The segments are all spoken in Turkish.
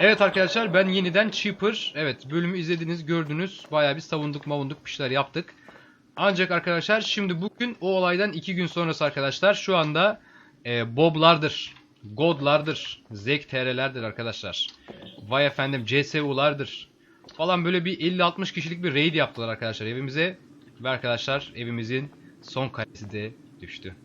Evet arkadaşlar ben yeniden Cheaper. Evet bölümü izlediniz gördünüz. Bayağı bir savunduk mavunduk bir şeyler yaptık. Ancak arkadaşlar şimdi bugün o olaydan iki gün sonrası arkadaşlar şu anda e, Bob'lardır. God'lardır. Zek TR'lerdir arkadaşlar. Vay efendim CSU'lardır. Falan böyle bir 50-60 kişilik bir raid yaptılar arkadaşlar evimize. Ve arkadaşlar evimizin son kalesi de düştü.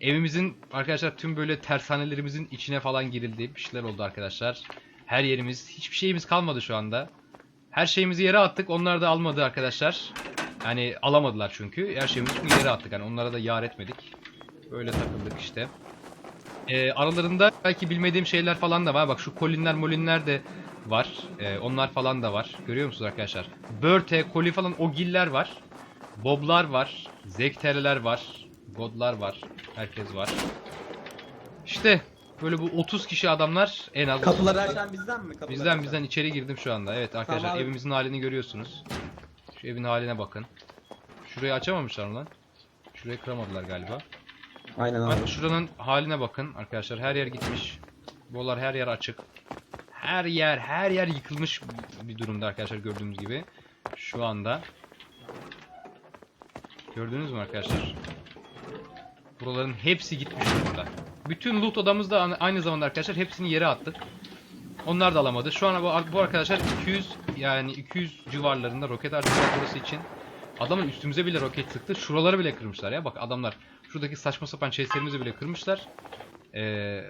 Evimizin arkadaşlar tüm böyle tersanelerimizin içine falan girildi. Bir şeyler oldu arkadaşlar. Her yerimiz, hiçbir şeyimiz kalmadı şu anda. Her şeyimizi yere attık. Onlar da almadı arkadaşlar. Yani alamadılar çünkü. Her şeyimizi çünkü yere attık. Yani onlara da yar etmedik. Böyle takıldık işte. Ee, aralarında belki bilmediğim şeyler falan da var. Bak şu kolinler molinler de var. Ee, onlar falan da var. Görüyor musunuz arkadaşlar? Börte, koli falan o giller var. Boblar var. Zekterler var. Godlar var. Herkes var. İşte böyle bu 30 kişi adamlar en az. Kapıları açan bizden mi? Kapıları Bizden açan. bizden içeri girdim şu anda. Evet arkadaşlar Tamam. evimizin halini görüyorsunuz. Şu evin haline bakın. Şurayı açamamışlar mı lan? Şurayı kıramadılar galiba. Aynen abi. Bak şuranın haline bakın arkadaşlar. Her yer gitmiş. Bolar her yer açık. Her yer her yer yıkılmış bir durumda arkadaşlar gördüğümüz gibi. Şu anda. Gördünüz mü arkadaşlar? Buraların hepsi gitmiş durumda. Bütün loot odamız da aynı- zamanda arkadaşlar hepsini yere attık. Onlar da alamadı. Şu an bu, arkadaşlar 200 yani 200 civarlarında roket harcadılar burası için. Adamın üstümüze bile roket sıktı. Şuraları bile kırmışlar ya. Bak adamlar şuradaki saçma sapan chestlerimizi bile kırmışlar. Ee,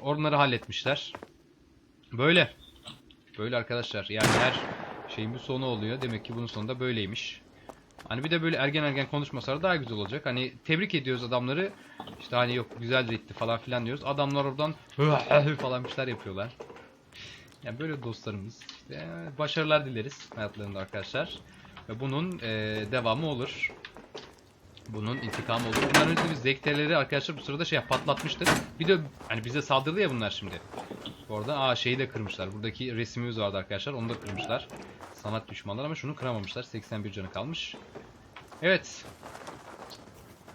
onları halletmişler. Böyle. Böyle arkadaşlar. Yani her şeyin bir sonu oluyor. Demek ki bunun sonunda böyleymiş. Hani bir de böyle ergen ergen konuşmasalar daha güzel olacak. Hani tebrik ediyoruz adamları. İşte hani yok güzel ritti falan filan diyoruz. Adamlar oradan falan bir şeyler yapıyorlar. Yani böyle dostlarımız. İşte başarılar dileriz hayatlarında arkadaşlar. Ve bunun eee, devamı olur. Bunun intikamı olur. Bunların önce biz zekteleri arkadaşlar bu sırada şey patlatmıştık. Bir de hani bize saldırdı ya bunlar şimdi. Orada aa şeyi de kırmışlar. Buradaki resmimiz vardı arkadaşlar. Onu da kırmışlar. Sanat düşmanlar ama şunu kıramamışlar. 81 canı kalmış. Evet.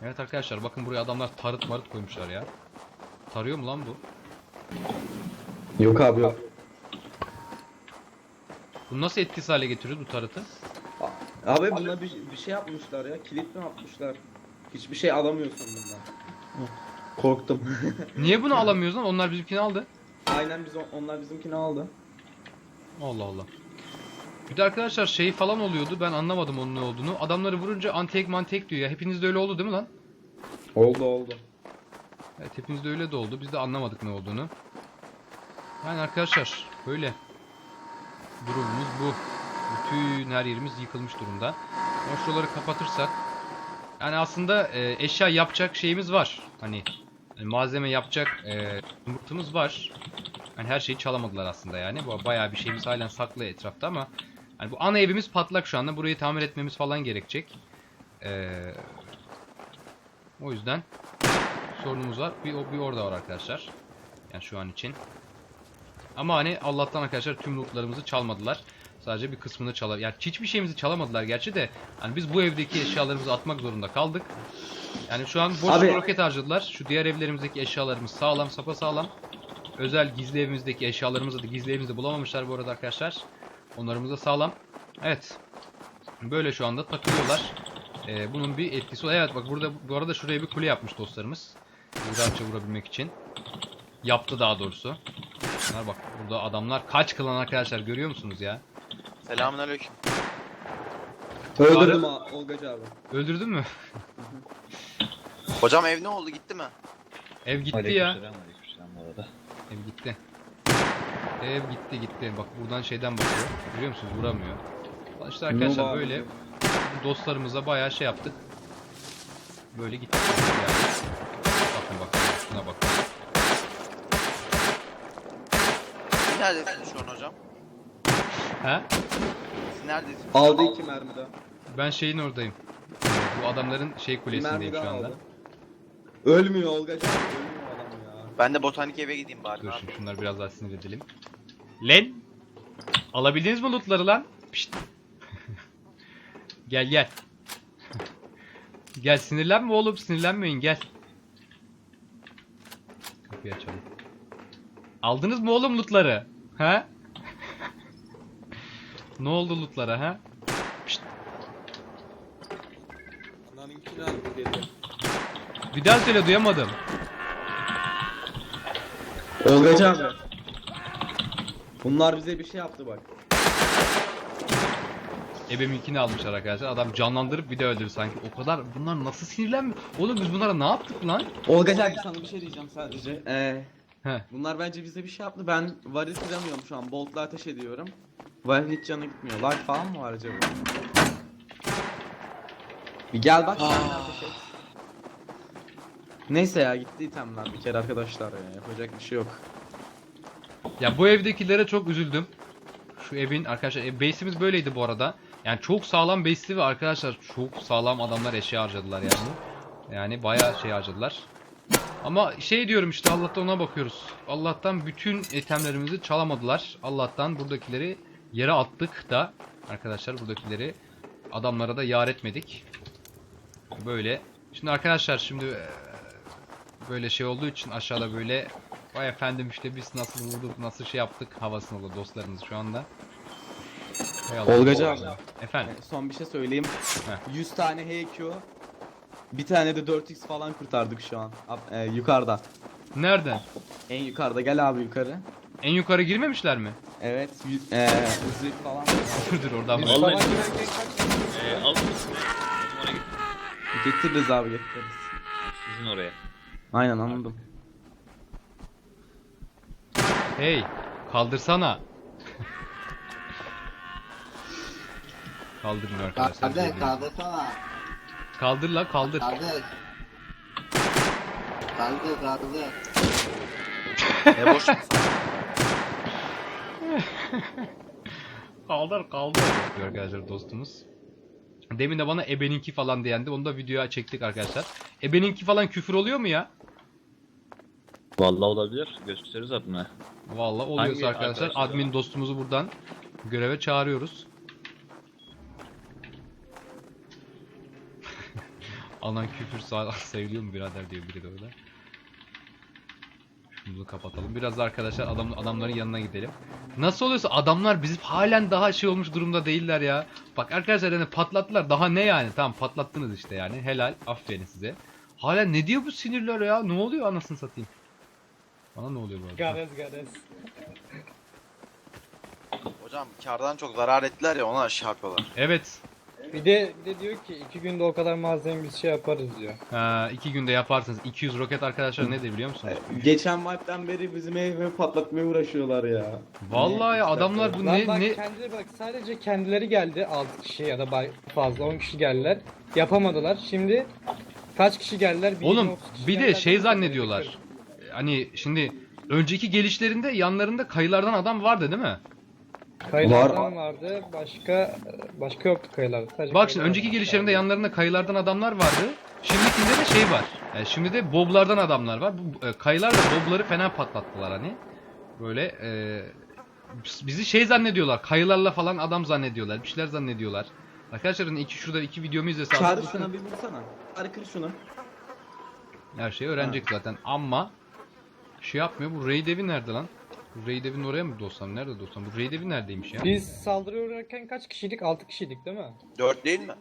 Evet arkadaşlar bakın buraya adamlar tarıt marıt koymuşlar ya. Tarıyor mu lan bu? Yok abi yok. Bunu nasıl etkisiz hale getiriyoruz bu tarıtı? Abi buna bir, bir şey yapmışlar ya. Kilit mi yapmışlar? Hiçbir şey alamıyorsun bundan. Korktum. Niye bunu alamıyoruz lan? Onlar bizimkini aldı. Aynen biz on- onlar bizimkini aldı. Allah Allah. Bir de arkadaşlar şey falan oluyordu. Ben anlamadım onun ne olduğunu. Adamları vurunca antek mantek diyor ya. Hepinizde öyle oldu değil mi lan? Oldu oldu. Evet hepinizde öyle de oldu. Biz de anlamadık ne olduğunu. Yani arkadaşlar böyle. Durumumuz bu. Bütün her yerimiz yıkılmış durumda. Ama şuraları kapatırsak. Yani aslında e, eşya yapacak şeyimiz var. Hani e, malzeme yapacak e, yumurtamız var. Hani her şeyi çalamadılar aslında yani. Bayağı bir şeyimiz halen saklı etrafta ama hani bu ana evimiz patlak şu anda. Burayı tamir etmemiz falan gerekecek. E, o yüzden sorunumuz var. Bir, o- bir orada var arkadaşlar. Yani şu an için. Ama hani Allah'tan arkadaşlar tüm lootlarımızı çalmadılar. Sadece bir kısmını çalar. Yani hiçbir şeyimizi çalamadılar gerçi de. Hani biz bu evdeki eşyalarımızı atmak zorunda kaldık. Yani şu an boş Abi- roket harcadılar. Şu diğer evlerimizdeki eşyalarımız sağlam, sapa sağlam. Özel gizli evimizdeki eşyalarımızı da gizli evimizde bulamamışlar bu arada arkadaşlar. Onlarımız da sağlam. Evet. Böyle şu anda takılıyorlar. Ee, bunun bir etkisi Evet bak burada bu arada şuraya bir kule yapmış dostlarımız. Rahatça vurabilmek için. Yaptı daha doğrusu. Bunlar bak burada adamlar kaç kılan arkadaşlar görüyor musunuz ya? Selamünaleyküm. Öldürdüm ha Olgacı abi. Öldürdün mü? Hocam ev ne oldu gitti mi? Ev gitti ya. Aleykümselam, aleykümselam bu arada. Ev gitti. Ev gitti gitti. Bak buradan şeyden bakıyor. Görüyor musunuz? Vuramıyor. İşte arkadaşlar böyle dostlarımıza bayağı şey yaptık. Böyle gitti. Yani. Bakın bakın şuna bakın. Siz neredesiniz şu an hocam? He? Siz neredesiniz? Aldı iki mermi daha. Ben şeyin oradayım. Bu adamların şey kulesindeyim mermi şu anda. aldı. Ölmüyor abi. Ölmüyor adam ya. Ben de botanik eve gideyim bari. Dur şimdi şunları biraz daha sinir edelim. Len! Alabildiniz mi lootları lan? Pişt. gel gel. gel sinirlenme oğlum sinirlenmeyin gel. Kapıyı açalım. Aldınız mı oğlum lootları? Ha? ne oldu lootlara ha? Dedi. Bir daha söyle duyamadım. Olgacı abi. Bunlar bize bir şey yaptı bak. Ebeminkini almışlar arkadaşlar. Adam canlandırıp bir de öldürdü sanki. O kadar bunlar nasıl sinirlenmiyor? Oğlum biz bunlara ne yaptık lan? Olgacı abi sana bir şey diyeceğim sadece. Ee, Heh. bunlar bence bize bir şey yaptı. Ben varil kıramıyorum şu an. Boltla ateş ediyorum. Varil hiç canı gitmiyor. Life falan mı var acaba? Bir gel bak sen de ateş et. Neyse ya gitti itemler bir kere arkadaşlar ya. Yapacak bir şey yok. Ya bu evdekilere çok üzüldüm. Şu evin arkadaşlar ev base'imiz böyleydi bu arada. Yani çok sağlam base'li ve arkadaşlar çok sağlam adamlar eşya harcadılar yani. Yani bayağı şey harcadılar. Ama şey diyorum işte Allah'tan ona bakıyoruz. Allah'tan bütün itemlerimizi çalamadılar. Allah'tan buradakileri yere attık da arkadaşlar buradakileri adamlara da yar etmedik. Böyle. Şimdi arkadaşlar şimdi eee, böyle şey olduğu için aşağıda böyle Vay efendim işte biz nasıl vurduk, nasıl şey yaptık havasında dostlarımız şu anda. Abi. Efendim. Ee, Son bir şey söyleyeyim. Heh. 100 tane HQ. Bir tane de 4x falan kurtardık şu an. Ab- e, yukarıda. Nereden? En yukarıda gel abi yukarı. En yukarı girmemişler mi? Evet. yüz- E, hızlı falan. dur dur oradan bak. Vallahi- girerken kaç Ee, al mısın? Bizim oraya git. Getiririz abi getiririz. Sizin oraya. Aynen anladım. Hey kaldırsana. Kaldırın arkadaşlar. Kaldır, kaldırsana. Kaldır la kaldır. Kaldır. Kaldır, kaldır. E boş? Kaldır kaldır. Arkadaşlar dostumuz. Demin de bana ebeninki falan diyendi. Onu da videoya çektik arkadaşlar. Ebeninki falan küfür oluyor mu ya? Vallahi olabilir. Gösteririz adına. Vallahi oluyorsa Hangi arkadaşlar arkadaşlar? admin dostumuzu buradan göreve çağırıyoruz. Anan küfür sağ seviliyor mu birader diyor biri de orada. Şunu da kapatalım. Biraz da arkadaşlar adam, adamların yanına gidelim. Nasıl oluyorsa adamlar bizim halen daha şey olmuş durumda değiller ya. Bak arkadaşlar hani patlattılar. Daha ne yani? Tamam patlattınız işte yani. Helal. Aferin size. Hala ne diyor bu sinirler ya? Ne oluyor anasını satayım? Bana ne oluyor bu arada? Gares, gares. Hocam kardan çok zarar ettiler ya ona şey yapıyorlar. Evet. Bir de, bir de diyor ki iki günde o kadar malzeme biz şey yaparız diyor. Ha, iki günde yaparsınız. 200 roket arkadaşlar nedir biliyor musunuz? Geçen wipe'den beri bizim evi patlatmaya uğraşıyorlar ya. Vallahi ya Ne adamlar bu Lan ne bak ne kendileri bak sadece kendileri geldi 6 kişi ya da bay- fazla 10 kişi geldiler. Yapamadılar. Şimdi kaç kişi geldiler? Bir Oğlum 20-30 kişi bir de geldiler. şey zannediyorlar. Hani şimdi önceki gelişlerinde yanlarında kayılardan adam vardı değil mi? Kayılardan vardı. Başka başka yoktu kayılarda. Sadece Bak şimdi kayılar önceki vardı. gelişlerinde yanlarında kayılardan adamlar vardı. Şimdikinde de şey var. Yani şimdi de boblardan adamlar var. Bu e, kayılar da bobları fena patlattılar hani. Böyle e, bizi şey zannediyorlar. Kayılarla falan adam zannediyorlar. Bir şeyler zannediyorlar. Arkadaşlar hani iki şurada iki videomu izlese Çağrı şuna bir vursana. Çağrı kır şunu. Her şeyi öğrenecek zaten ama şey yapmıyor. Bu raid evi nerede lan? Bu raid evin oraya mı dostum? Nerede dostum? Bu raid evi neredeymiş ya? Biz saldırıya uğrarken kaç kişiydik? 6 kişiydik değil mi? Dört değil mi?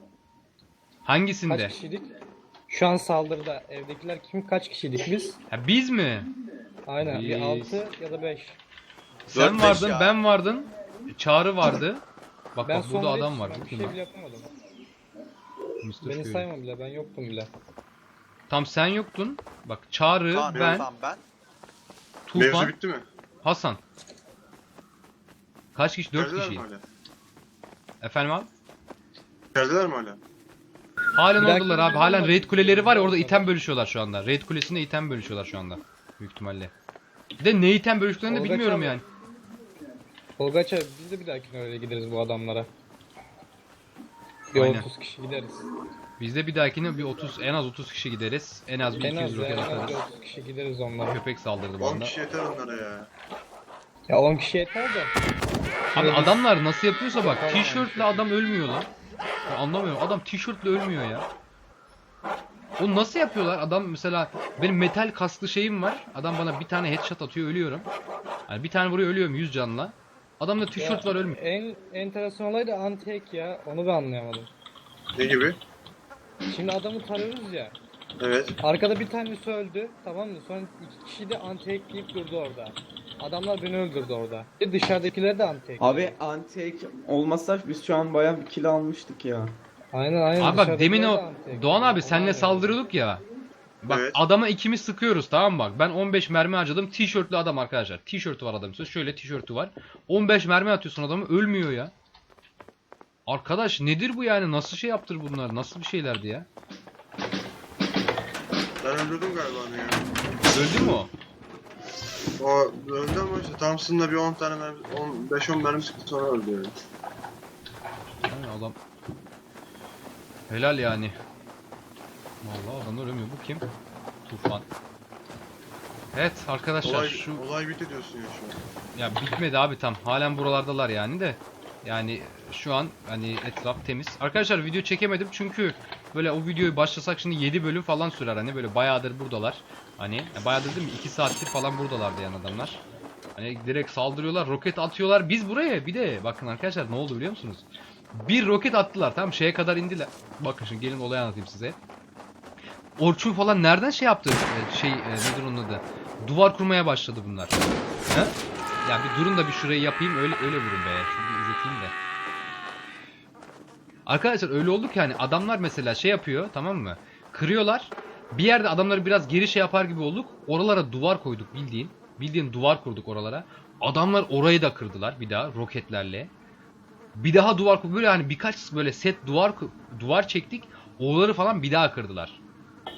Hangisinde? Kaç kişiydik? Şu an saldırıda evdekiler kim kaç kişiydik biz? Ha biz mi? Aynen bir Biz. 6 ya da 5. Sen Dört, beş vardın, ya. ben vardım. Çağrı vardı. Bak Ben bak burada adam var. Bu Bir kim şey bile yapamadım. Mr. Beni Fury. sayma bile ben yoktum bile. Tam sen yoktun. Bak Çağrı, Tamam ben, tamam ben. Tufan, Mevzu bitti mi? Hasan. Kaç kişi? 4 İçerideler kişi. mi hala? Efendim abi? İçerideler mi hala? Halen Bir dakika, oradalar abi. Halen raid kuleleri var ya orada item bölüşüyorlar şu anda. Raid kulesinde item bölüşüyorlar şu anda. Büyük ihtimalle. Bir de ne item bölüştüklerini de bilmiyorum abi. yani. Olgaça biz de bir dahakine öyle gideriz bu adamlara. Bir Aynen. 30 kişi gideriz. Biz de bir dahakine bir 30 en az 30 kişi gideriz. En az bir En 200 az ya, roket en az atarız. bir 30 kişi gideriz onlara. Köpek saldırdı 10 bana. kişi yeter onlara ya. Ya 10 kişi yeter de. Abi adamlar nasıl yapıyorsa bak Tamam. tişörtle adam ölmüyor lan. Ya anlamıyorum adam tişörtle ölmüyor ya. O nasıl yapıyorlar? Adam mesela benim metal kasklı şeyim var. Adam bana bir tane headshot atıyor ölüyorum. Hani bir tane vuruyor ölüyorum 100 canla. Adamda tişört var ölmüyor. En enteresan olay da antek ya. Onu ben anlayamadım. Ne gibi? Şimdi adamı tarıyoruz ya. Evet. Arkada bir tanesi öldü. Tamam mı? Sonra iki kişi de antek deyip durdu orada. Adamlar beni öldürdü orada. Bir de Dışarıdakiler de antek. Abi anti olmasa biz şu an bayağı bir kill almıştık ya. Aynen aynen. Abi bak dışarıdakiler demin de o. Doğan abi senle anlayamadım. saldırıyorduk ya. Bak Evet. adama ikimiz sıkıyoruz tamam mı bak. Ben 15 mermi harcadım. Tişörtlü adam arkadaşlar. Tişörtü var adamın. Şöyle tişörtü var. 15 mermi atıyorsun adamı ölmüyor ya. Arkadaş nedir bu yani? Nasıl şey yaptır bunlar? Nasıl bir şeylerdi ya? Ben öldürdüm galiba onu ya. Öldü mü o? O öldü ama işte Thompson'da bir 10 tane mermi, 10, 5-10 mermi sıktı sonra öldü yani. Yani adam helal yani. Vallahi adamlar ölmüyor. Bu kim? Tufan. Evet arkadaşlar Olay, şu olay bitti diyorsun ya şu an. ya bitmedi abi tam. Halen buralardalar yani de. Yani şu an hani etraf temiz. Arkadaşlar video çekemedim çünkü böyle o videoyu başlasak şimdi 7 bölüm falan sürer hani böyle bayağıdır buradalar. Hani ya bayağıdır değil mi? 2 saattir falan buradalardı yani adamlar. Hani direkt saldırıyorlar, roket atıyorlar. Biz buraya bir de bakın arkadaşlar ne oldu biliyor musunuz? Bir roket attılar tamam şeye kadar indiler. Bakın şimdi gelin olayı anlatayım size. Orçun falan nereden şey yaptı? Ee, Şey e, nedir onun adı? Duvar kurmaya başladı bunlar. He? Ya bir durun da bir şurayı yapayım öyle öyle vurun be. Şunu bir izleteyim de. Arkadaşlar öyle oldu ki hani adamlar mesela şey yapıyor tamam mı? Kırıyorlar. Bir yerde adamları biraz geri şey yapar gibi olduk. Oralara duvar koyduk bildiğin. Bildiğin duvar kurduk oralara. Adamlar orayı da kırdılar bir daha roketlerle. Bir daha duvar böyle hani birkaç böyle set duvar duvar çektik. Oraları falan bir daha kırdılar.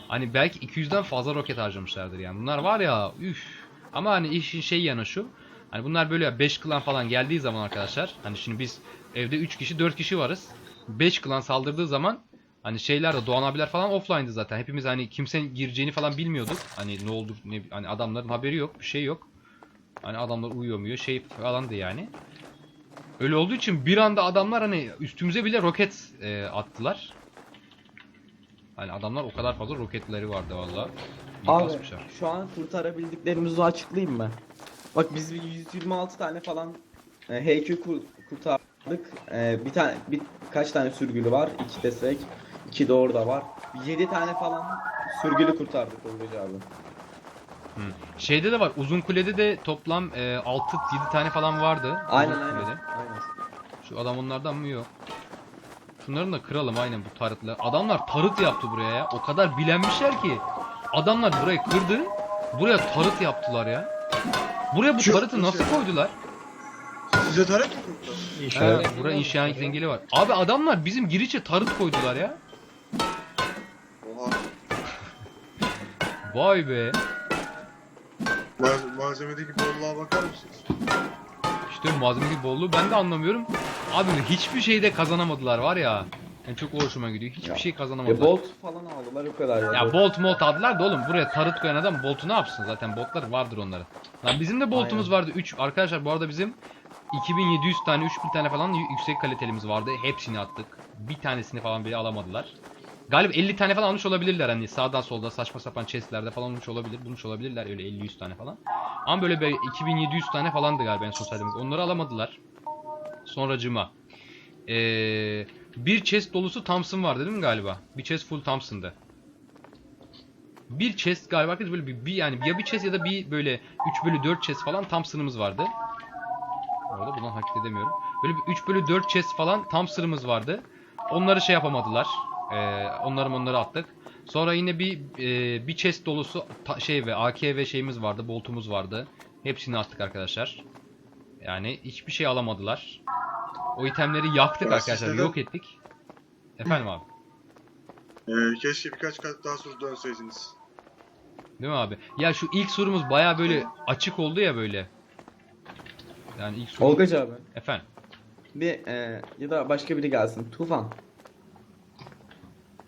Hani belki 200'den fazla roket harcamışlardır yani. Bunlar var ya üf. Ama hani işin şey yanı şu. Hani bunlar böyle 5 klan falan geldiği zaman arkadaşlar. Hani şimdi biz evde 3 kişi 4 kişi varız. 5 klan saldırdığı zaman hani şeyler de Doğan abiler falan offline'dı zaten. Hepimiz hani kimsenin gireceğini falan bilmiyorduk. Hani ne oldu ne hani adamların haberi yok, bir şey yok. Hani adamlar uyuyor muyuyor şey falandı yani. Öyle olduğu için bir anda adamlar hani üstümüze bile roket e, attılar. Hani adamlar o kadar fazla roketleri vardı valla. Abi basmışlar. şu an kurtarabildiklerimizi açıklayayım mı? Bak biz bir 126 tane falan e, HQ kur- kurtardık. E, bir tane bir kaç tane sürgülü var? İki desek. iki de orada var. 7 tane falan sürgülü kurtardık Olgacı abi. Şeyde de var. Uzun kulede de toplam e, 6-7 tane falan vardı. Aynen aynen. kulede. aynen. Şu adam onlardan mı yok? Şunların da kıralım aynen bu tarıtla. Adamlar tarıt yaptı buraya ya. O kadar bilenmişler ki. Adamlar burayı kırdı. Buraya tarıt yaptılar ya. Buraya bu Çok tarıtı nasıl koydular? Size mi kurtlar? He, İnşallah. buraya inşaat engeli var. Abi adamlar bizim girişe tarıt koydular ya. Oha. Vay be. Mal- malzemedeki bolluğa bakar mısınız? İşte malzemedeki bolluğu ben de anlamıyorum. Abi hiçbir şeyde kazanamadılar var ya. Yani çok hoşuma gidiyor. Hiçbir Ya. şey E, kazanamadılar. bolt falan aldılar o kadar ya. Ya bolt molt aldılar da oğlum buraya tarıt koyan adam boltu ne yapsın zaten boltlar vardır onların. Lan bizim de boltumuz Aynen. vardı 3 arkadaşlar bu arada bizim 2700 tane 3000 tane falan yüksek kalitelimiz vardı. Hepsini attık. Bir tanesini falan bile alamadılar. Galiba 50 tane falan almış olabilirler hani sağdan solda saçma sapan chestlerde falan olmuş olabilir. Bulmuş olabilirler öyle 50-100 tane falan. Ama böyle bir 2700 tane falandı galiba en son saydığımız. Onları alamadılar. Sonracıma. Ee, bir chest dolusu Thompson vardı değil mi galiba? Bir chest full Thompson'dı bir chest galiba arkadaşlar böyle bir, bir yani ya bir chest ya da bir böyle 3 bölü 4 chest falan Thompson'ımız vardı. Orada bundan hareket edemiyorum. Böyle bir 3 bölü 4 chest falan Thompson'ımız vardı. Onları şey yapamadılar. Ee, onları onları attık. Sonra yine bir e, bir chest dolusu ta- şey ve AK ve şeyimiz vardı, boltumuz vardı. Hepsini attık arkadaşlar. Yani hiçbir şey alamadılar. O itemleri yaktık Ya arkadaşlar, de- yok ettik. Efendim abi. Ee, keşke birkaç kat daha sonra dönseydiniz. Değil mi abi? Ya şu ilk sorumuz baya böyle açık oldu ya böyle. Yani ilk soru... Olgacı abi. Efendim. Bir e, ya da başka biri gelsin. Tufan.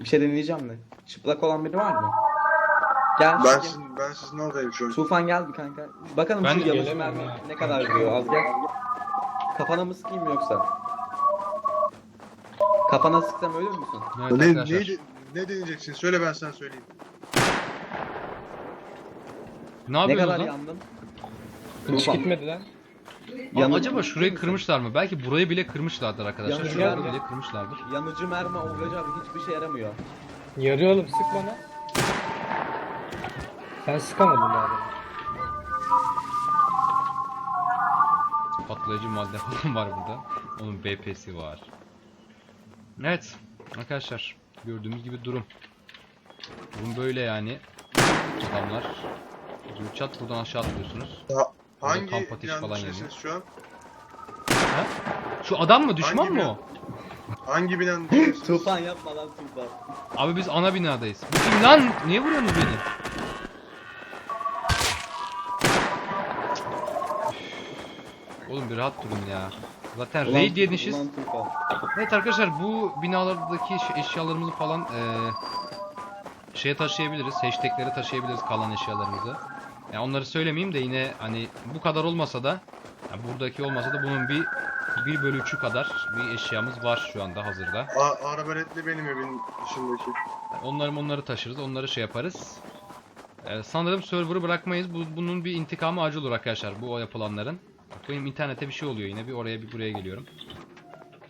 Bir şey deneyeceğim de. Çıplak olan biri var mı? Gel. Ben sizin, ben sizin oradayım şu an. Tufan gel bir kanka. Bakalım Ben şu de yanıcı gelemem mermi ya. ne kadar diyor. Az gel. Kafana mı sıkayım yoksa? Kafana sıksam ölür müsün? Evet Ne, arkadaşlar. ne, ne deneyeceksin? Söyle ben sana söyleyeyim. Ne Ne yapıyorsunuz kadar lan? yandın? Hiç Tufan. gitmedi lan. Aa, Yanı- acaba şurayı kırmışlar mı? Belki burayı bile kırmışlardır arkadaşlar. Yanıcı Şuraları yer- bile kırmışlardır. Yanıcı mermi Olgacı abi hiçbir şey yaramıyor. Yarıyor oğlum sık bana. Ben sıkamadım daha. Patlayıcı madde falan var burada. Onun BP'si var. Evet arkadaşlar gördüğümüz gibi durum. Durum böyle yani. Adamlar. Çat buradan aşağı atlıyorsunuz. Hangi kamp ateşi falan içindesiniz şu an? Şu adam mı düşman Hangi mı o? Hangi binanın içindesiniz? Tufan yapma lan Tufan. Abi biz ana binadayız. Bu kim lan? Niye vuruyorsunuz beni? Oğlum bir rahat durun ya. Zaten Ulan- raid ulan Tufan. Evet arkadaşlar bu binalardaki eş- eşyalarımızı falan eee şeye taşıyabiliriz. Hashtag'lere taşıyabiliriz kalan eşyalarımızı. Yani onları söylemeyeyim de yine hani bu kadar olmasa da yani buradaki olmasa da bunun bir 1 bölü 3'ü kadar bir eşyamız var şu anda hazırda. A arabaletli benim evin dışındaki. Onları onları taşırız, onları şey yaparız. Ee, sanırım server'ı bırakmayız. Bu, bunun bir intikamı acı olur arkadaşlar bu o yapılanların. Bak benim internete bir şey oluyor yine bir oraya bir buraya geliyorum.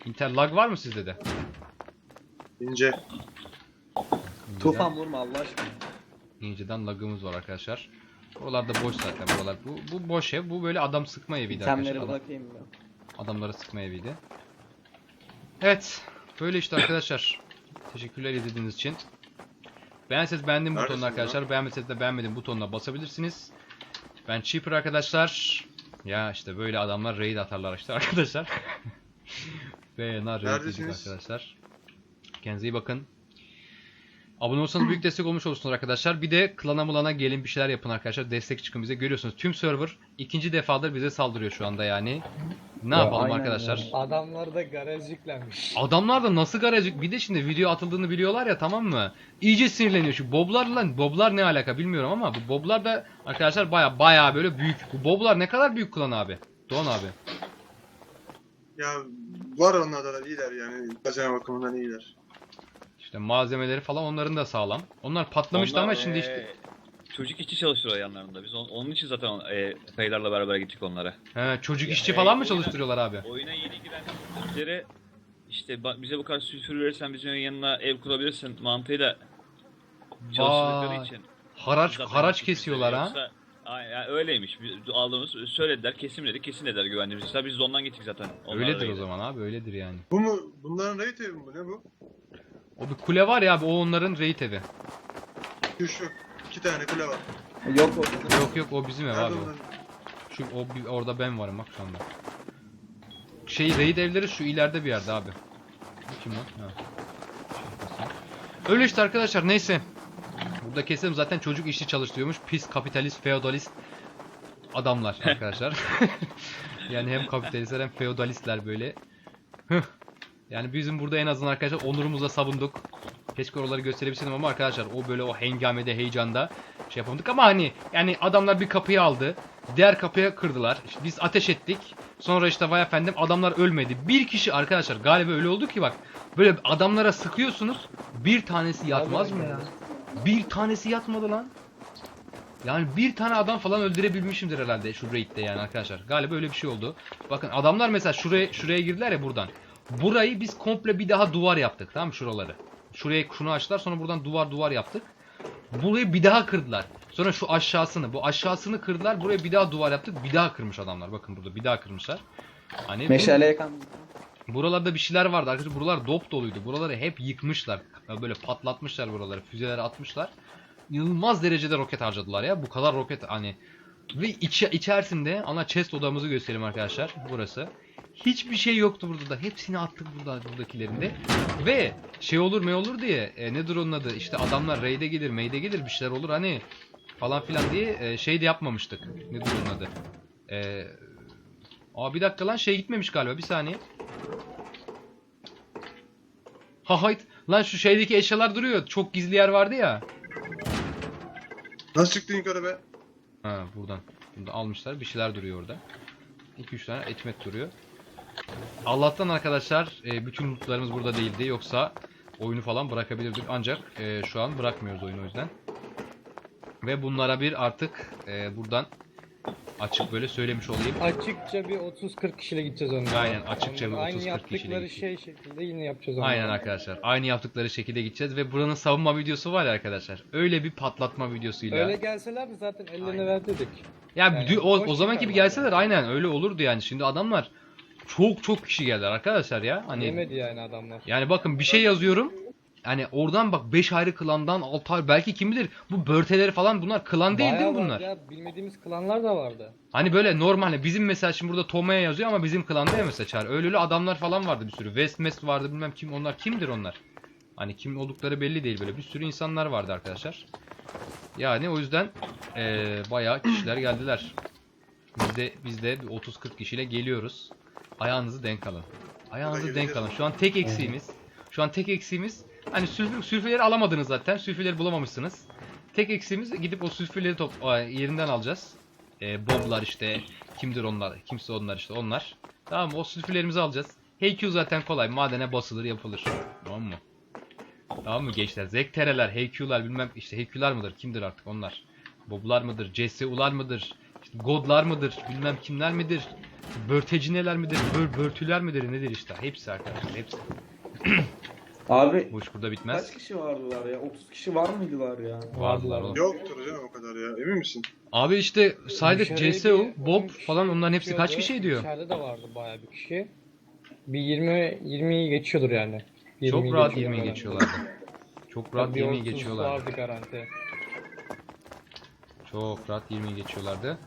Inter lag var mı sizde de? İnce. Tufan vurma Allah aşkına. İnceden lagımız var arkadaşlar. Buralarda boş zaten buralar. Bu, bu boş ev. Bu böyle adam sıkma eviydi İtemleri arkadaşlar. Adam, bırakayım mı? adamlara sıkma eviydi. Evet. Böyle işte arkadaşlar. Teşekkürler izlediğiniz için. Beğenseniz beğendim butonuna Neredesin arkadaşlar. Beğenmeseniz de beğenmedim butonuna basabilirsiniz. Ben Cheaper arkadaşlar. Ya işte böyle adamlar raid atarlar işte arkadaşlar. Ve na raid dedik Neredesiniz? arkadaşlar. Kendinize iyi bakın. Abone olursanız büyük destek olmuş olursunuz arkadaşlar. Bir de klana mulana gelin bir şeyler yapın arkadaşlar. Destek çıkın bize. Görüyorsunuz tüm server ikinci defadır bize saldırıyor şu anda yani. Ne Ya yapalım aynen arkadaşlar? ya. Adamlarda garaj yüklenmiş. Adamlar da nasıl garajı bir de şimdi video atıldığını biliyorlar ya tamam mı? İyice sinirleniyor şu boblarla boblar ne alaka bilmiyorum ama bu boblar da arkadaşlar baya baya böyle büyük. Bu boblar ne kadar büyük klan abi? Doğan abi. Ya var onlarda da iyiler yani. Kazanma bakımından iyiler. İşte malzemeleri falan onların da sağlam. Onlar patlamıştı ama Onlar, şimdi eee, işte Çocuk işçi çalıştırıyor yanlarında. Biz on- onun için zaten e, Feyler'le beraber gittik onlara. he, çocuk Ya, işçi e, falan mı oyuna- çalıştırıyorlar abi? Oyuna yeni giren Türklere işte ba- bize bu kadar sülfür verirsen bizim yanına ev kurabilirsin mantığıyla çalıştırdıkları Vay. için. Haraç Zaten haraç kesiyorlar ha. yoksa- Aa, yani öyleymiş. Biz aldığımız söylediler, kesin dedik, kesin dediler güvendiğimiz işler. Biz de ondan gittik zaten. Onlar Öyledir o zaman abi öyledir yani. Bu mu? Bunların raid evi mi bu? Ne bu? O bir kule var ya abi o onların raid evi. Şu şu. İki tane kule var. Yok o bizim. Yok yok o bizim ev Nerede abi. o. onların? Şu o bir- orada ben varım bak şu anda. Şey raid evleri şu ileride bir yerde abi. Bu kim lan? Ha. Öyle işte arkadaşlar neyse. Burada keselim zaten çocuk işçi çalıştırıyormuş. Pis kapitalist, feodalist adamlar arkadaşlar. yani hem kapitalistler hem feodalistler böyle. Hıh. Yani bizim burada en azından arkadaşlar onurumuzla savunduk. Keşke oraları gösterebilseydim ama arkadaşlar o böyle o hengamede, heyecanda şey yapamadık ama hani yani adamlar bir kapıyı aldı. Diğer kapıya kırdılar. İşte biz ateş ettik. Sonra işte vay efendim adamlar ölmedi. Bir kişi arkadaşlar galiba öyle oldu ki bak. Böyle adamlara sıkıyorsunuz. Bir tanesi yatmaz mı ya? Bir tanesi yatmadı lan. Yani bir tane adam falan öldürebilmişimdir herhalde şu raid'de yani arkadaşlar. Galiba öyle bir şey oldu. Bakın adamlar mesela şuraya şuraya girdiler ya buradan. Burayı biz komple bir daha duvar yaptık tamam mı şuraları. Şuraya şunu açtılar sonra buradan duvar duvar yaptık. Burayı bir daha kırdılar. Sonra şu aşağısını, bu aşağısını kırdılar. Buraya bir daha duvar yaptık. Bir daha kırmış adamlar. Bakın burada bir daha kırmışlar. Hani Meşale yakan. buralarda bir şeyler vardı arkadaşlar. Buralar dop doluydu. Buraları hep yıkmışlar. Böyle patlatmışlar buraları. Füzeleri atmışlar. İnanılmaz derecede roket harcadılar ya. Bu kadar roket hani ve içi, içerisinde ana chest odamızı göstereyim arkadaşlar. Burası. Hiçbir şey yoktu burada da. Hepsini attık burada buradakilerinde. Ve şey olur ne olur diye e, nedir onun adı? İşte adamlar raid'e gelir, meyde gelir bir şeyler olur hani falan filan diye e, şey de yapmamıştık. Nedir onun adı? E, aa bir dakika lan şey gitmemiş galiba. Bir saniye. Ha hayt. Lan şu şeydeki eşyalar duruyor. Çok gizli yer vardı ya. Nasıl çıktın yukarı be? Ha buradan. Bunu da almışlar. Bir şeyler duruyor orada. 2-3 tane etmet duruyor. Allah'tan arkadaşlar e, bütün lootlarımız burada değildi. Yoksa oyunu falan bırakabilirdik. Ancak e, şu an bırakmıyoruz oyunu o yüzden. Ve bunlara bir artık e, buradan Açık böyle söylemiş olayım. Açıkça bir 30-40 kişiyle gideceğiz onlara. Aynen, açıkça bir Onların Aynı 30-40 kişiyle yaptıkları gideceğiz. şey şekilde yine yapacağız onları. Aynen arkadaşlar. Aynı yaptıkları şekilde gideceğiz ve buranın savunma videosu var ya arkadaşlar. Öyle bir patlatma videosuyla. Öyle gelseler de zaten ellerine verdirdik. Ya Yani o, o zaman gibi gelseler aynen öyle olurdu yani. Şimdi adamlar çok çok kişi geldiler arkadaşlar ya. Hani Yemedi yani adamlar. yani bakın bir şey yazıyorum. Hani oradan bak 5 ayrı klandan 6 ayrı belki kim bilir bu börteleri falan bunlar klan değil değil Bayağı mi bunlar? Ya, bilmediğimiz klanlar da vardı. Hani böyle normal bizim mesela şimdi burada Tomaya yazıyor ama bizim klanda ya mesela Çağrı. Öyle öyle adamlar falan vardı bir sürü. West vardı bilmem kim onlar kimdir onlar. Hani kim oldukları belli değil böyle bir sürü insanlar vardı arkadaşlar. Yani o yüzden eee bayağı kişiler geldiler. Biz de, biz de bir 30-40 kişiyle geliyoruz. Ayağınızı denk alın. Ayağınızı denk alın. Şu an tek eksiğimiz. Şu an tek eksiğimiz. Hani sülfür, sülfürleri alamadınız zaten. Sülfürleri bulamamışsınız. Tek eksiğimiz gidip o sülfürleri top, yerinden alacağız. E, boblar işte kimdir onlar kimse onlar işte onlar. Tamam mı? O sülfürlerimizi alacağız. HQ zaten kolay madene basılır yapılır. Tamam mı? Tamam mı gençler? Zektereler, HQ'lar bilmem işte HQ'lar mıdır kimdir artık onlar. Boblar mıdır? CSU'lar mıdır? İşte God'lar mıdır? Bilmem kimler midir? Börtecineler midir? Bör, börtüler midir? Nedir işte? Hepsi arkadaşlar hepsi. Abi Bu iş burada kaç bitmez. kişi vardılar ya? 30 kişi var mıydılar ya? Vardılar oğlum. Yoktur canım o kadar ya. Emin misin? Abi işte saydık Dışarıya CSU, bir Bob 10 kişi falan onların hepsi kaç kişi ediyor? İçeride de vardı bayağı bir kişi. Bir 20 20'yi geçiyordur yani. 20'yi Çok rahat geçiyor 20'yi garanti. geçiyorlardı. Çok rahat Bir 20'yi 30 geçiyorlardı. vardı garanti. Çok rahat 20'yi geçiyorlardı.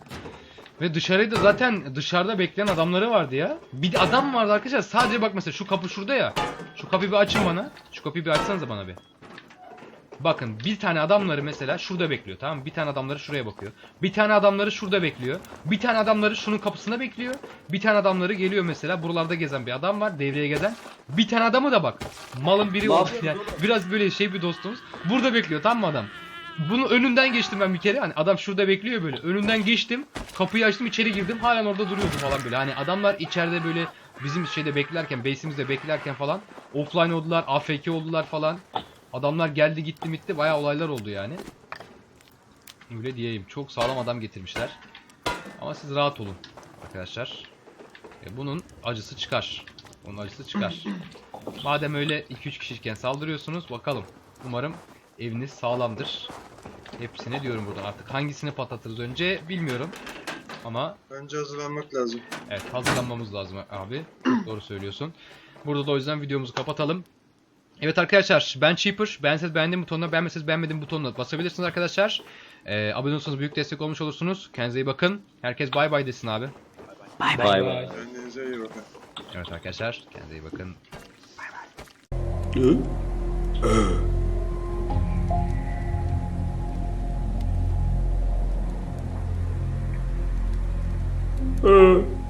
Ve dışarıda zaten dışarıda bekleyen adamları vardı ya. Bir adam vardı arkadaşlar. Sadece bak mesela şu kapı şurada ya. Şu kapıyı bir açın bana. Şu kapıyı bir açsanıza bana bir. Bakın bir tane adamları mesela şurada bekliyor tamam mı? Bir tane adamları şuraya bakıyor. Bir tane adamları şurada bekliyor. Bir tane adamları şunun kapısında bekliyor. Bir tane adamları geliyor mesela buralarda gezen bir adam var devreye gezen. Bir tane adamı da bak. Malın biri oldu yani. Biraz böyle şey bir dostumuz. Burada bekliyor tamam mı adam? Bunun önünden geçtim ben bir kere. Hani adam şurada bekliyor böyle. Önünden geçtim. Kapıyı açtım içeri girdim. Halen orada duruyordu falan böyle. Hani adamlar içeride böyle bizim şeyde beklerken, base'imizde beklerken falan offline oldular, AFK oldular falan. Adamlar geldi gitti gitti bayağı olaylar oldu yani. Öyle diyeyim. Çok sağlam adam getirmişler. Ama siz rahat olun arkadaşlar. E, bunun acısı çıkar. Bunun acısı çıkar. Madem öyle 2-3 kişiyken saldırıyorsunuz bakalım. Umarım eviniz sağlamdır. Hepsine diyorum buradan artık. Hangisini patlatırız önce bilmiyorum. Ama Bence hazırlanmak lazım. evet hazırlanmamız lazım abi. Çok doğru söylüyorsun. Burada da o yüzden videomuzu kapatalım. Evet arkadaşlar ben Cheaper. Beğenseniz beğendim butonuna, beğenmeseniz beğenmedim butonuna basabilirsiniz arkadaşlar. Ee, abone olursanız büyük destek olmuş olursunuz. Kendinize iyi bakın. Herkes bay bay desin abi. Bay bay. Kendinize iyi bakın. Evet arkadaşlar kendinize iyi bakın. 嗯。